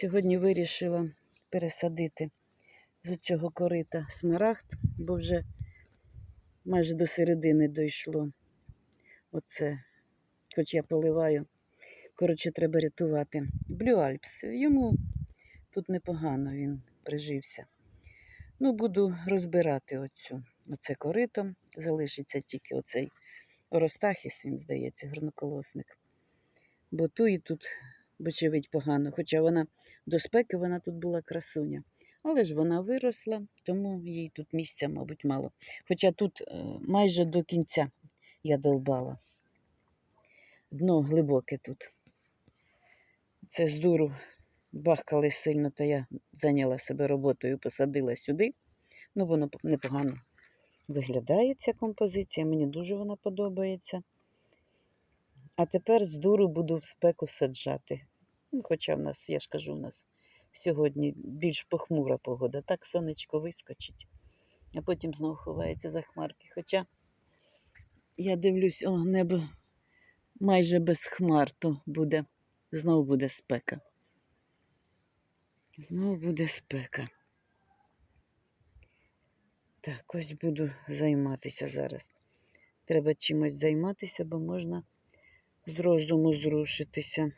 Сьогодні вирішила пересадити з цього корита смарагд, бо вже майже до середини дійшло. Оце, хоч я поливаю. Коротше, треба рятувати. Блю Альпс. Йому тут непогано він прижився. Ну, буду розбирати оцю, оце корито. Залишиться тільки оцей Оростахіс, він здається, горноколосник. Бо ту і тут, вочевидь, погано. Хоча вона до спеки вона тут була красуня. Але ж вона виросла, тому їй тут місця, мабуть, мало. Хоча тут е, майже до кінця я долбала. Дно глибоке тут. Це з дуру бахкали сильно, то я зайняла себе роботою, посадила сюди. Ну, воно непогано виглядає ця композиція, мені дуже вона подобається. А тепер з дуру буду в спеку саджати. Ну, хоча в нас, я ж кажу, у нас сьогодні більш похмура погода. Так сонечко вискочить, а потім знову ховається за хмарки. Хоча я дивлюсь, о, небо майже без хмар, то буде, знову буде спека. Знову буде спека. Так, ось буду займатися зараз. Треба чимось займатися, бо можна з розуму зрушитися.